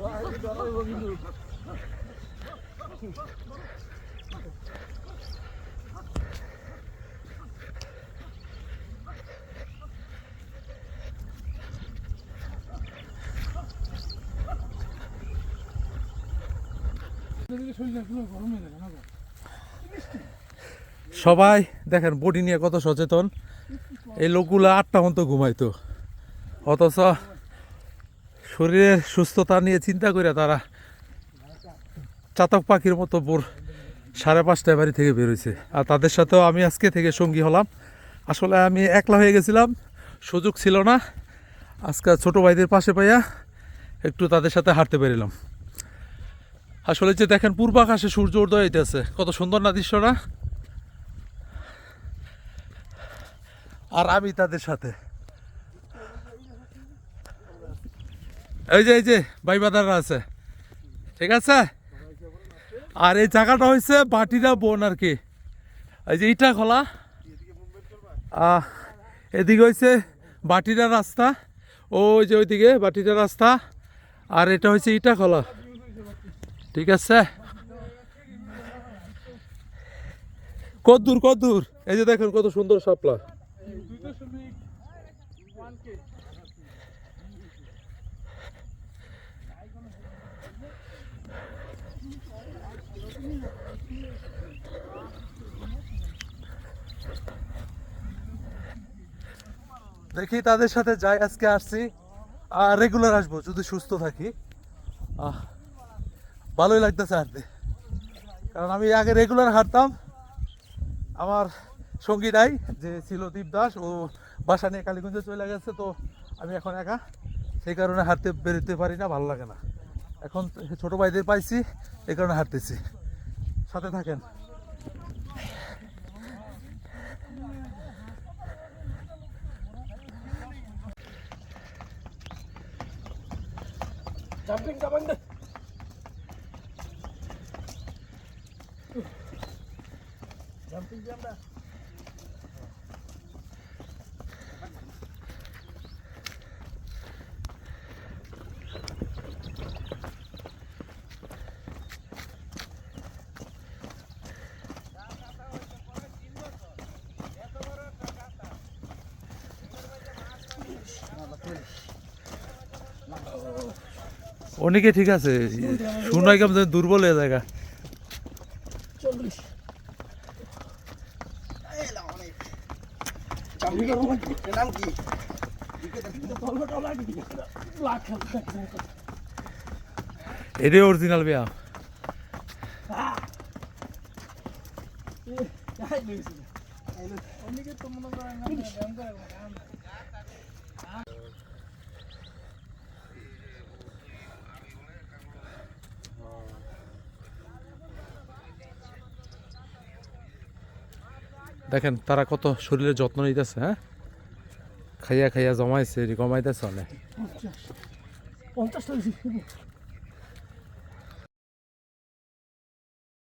와, 이거 아이고 힘들 내가 소리 잘 불러 걸으면 되잖아. সবাই দেখেন বডি নিয়ে কত সচেতন। এই লোকগুলো আটটা মতো ঘুমাইতো অথচ শরীরের সুস্থতা নিয়ে চিন্তা করে তারা চাতক পাখির মতো ভোর সাড়ে পাঁচটায় বাড়ি থেকে বেরোইছে আর তাদের সাথেও আমি আজকে থেকে সঙ্গী হলাম। আসলে আমি একলা হয়ে গেছিলাম, সুযোগ ছিল না। আজকে ছোট ভাইদের পাশে পাইয়া একটু তাদের সাথে হাঁটতে পেরিলাম আসলে যে দেখেন পূর্বাকাশে সূর্য উদয় হইতেছে, কত সুন্দর না দৃশ্যটা। আর আমি তাদের সাথে। এই যে এই যে, ভাই বাদাররা আছে। ঠিক আছে? আর এই জায়গাটা হয়েছে বাটিরা বোন আর কি। এই যে ইটা খোলা। এদিকে হয়েছে বাটিরা রাস্তা। ওই যে ওইদিকে বাটিরা রাস্তা। আর এটা হয়েছে ইটা খোলা। ঠিক আছে? কত দূর কত দূর? এই যে দেখেন কত সুন্দর শাপলা। দেখি তাদের সাথে যাই, আজকে আসছি। আর রেগুলার আসব, যদি সুস্থ থাকি। ভালোই লাগতেছে হাঁটতে। কারণ আমি আগে রেগুলার হাঁটতাম। আমার সঙ্গী নাই, যে ছিল দীপ দাস, ও বাসা নিয়ে কালীগঞ্জে চলে গেছে, তো আমি এখন একা। সেই কারণে হাঁটতে বেরোতে পারি না, ভালো লাগে না। এখন ছোট ভাইদের পাইছি, এই কারণে হাঁটতেছি। সাথে থাকেন। জাম্পিং দে জাম্পিং জাম্পা অনেকে ঠিক আছে শুনাই কেমন যেন দুর্বল হয়ে জায়গা এটাই অরিজিনাল বিয়া অনেকে তো মনে করেন দেখেন তারা কত শরীরের যত্ন নিতেছে হ্যাঁ? খাইয়া খাইয়া জমাইছে কমাইতেছে অনেক। পঞ্চাশ